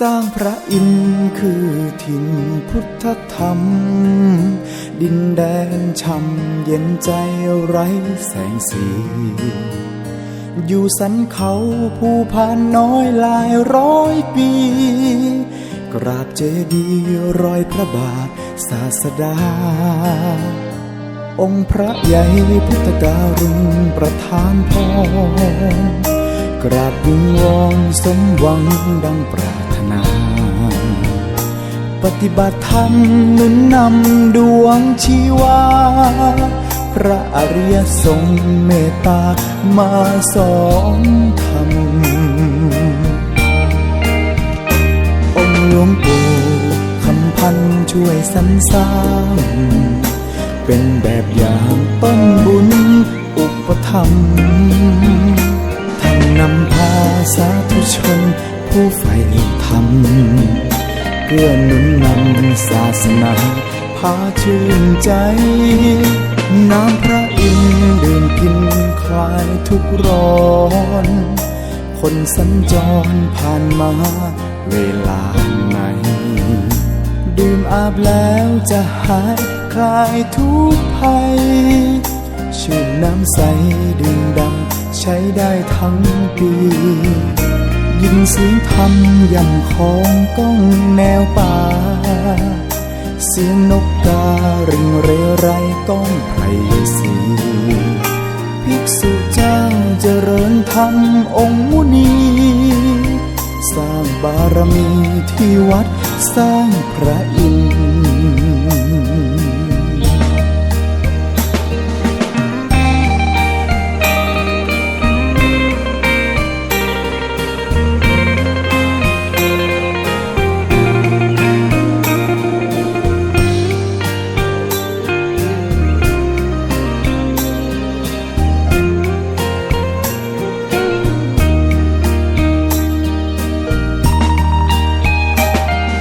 สร้างพระอินทร์คือถิ่นพุทธธรรม ดินแดนช่ำเย็นใจไร้แสงสี อยู่สันเขาภูพานน้อยหลายร้อยปี กราบเจดีย์รอยพระบาทศาสดา องค์พระใหญ่พุทธการุณประทานพรกราบวิงวอนสมหวังดังปราร นา ปฏิบัติธรรมหนุนนำดวงชีวา พระอริยทรงเมตตามาสอนธรรม องค์หลวงปู่คำพันช่วยสรรสร้าง เป็นแบบอย่างต้นบุญอุปธรรม เกื้อหนุนนำศาสนาพาชื่นใจ น้ำพระอินทร์ดื่มกินคลายทุกร้อน คนสัญจรผ่านมาเวลาไหน ดื่มอาบแล้วจะหายคลายทุกภัย ชื่นน้ำใสดื่มดำใช้ได้ทั้งปี เสียงธรรมย่ำของก้องแนวป่า เสียงนกการิงเรไรก้องไพรสีภิกษุเจ้าเจริญธรรมองค์มุนี สร้างบารมีที่วัดสร้างพระอินทร์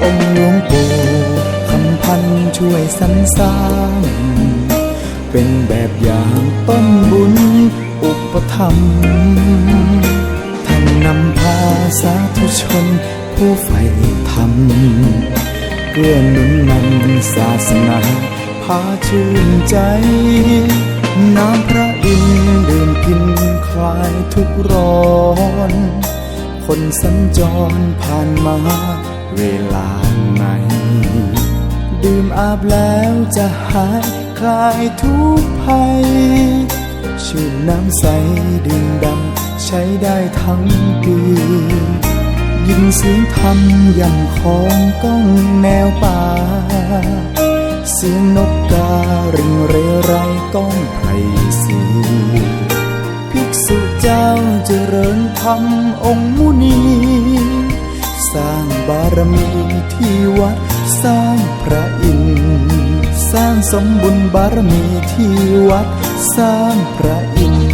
องค์หลวงปู่คำพันช่วยสรรสร้าง เป็นแบบอย่างต้นบุญอุปธรรมท่านนำพาสาธุชนผู้ใฝ่ธรรมเกื้อหนุนนำศาสนาพาชื่นใจ น้ำพระอินทร์ดื่มกินคลายทุกข์ร้อน คนสัญจรผ่านมา เวลาไหนดื่มอาบแล้วจะหายคลายทุกภัย ชื่นน้ำใสดื่มดำใช้ได้ทั้งปียินเสียงธรรมย่ำของก้องแนวป่า เสียงนกการิงเรไรก้องไพรสีภิกษุเจ้าเจริญธรรมองค์มุนี สร้างบารมีที่วัด สร้างพระอินทร์สร้างสมบุญบารมีที่วัด สร้างพระอินทร์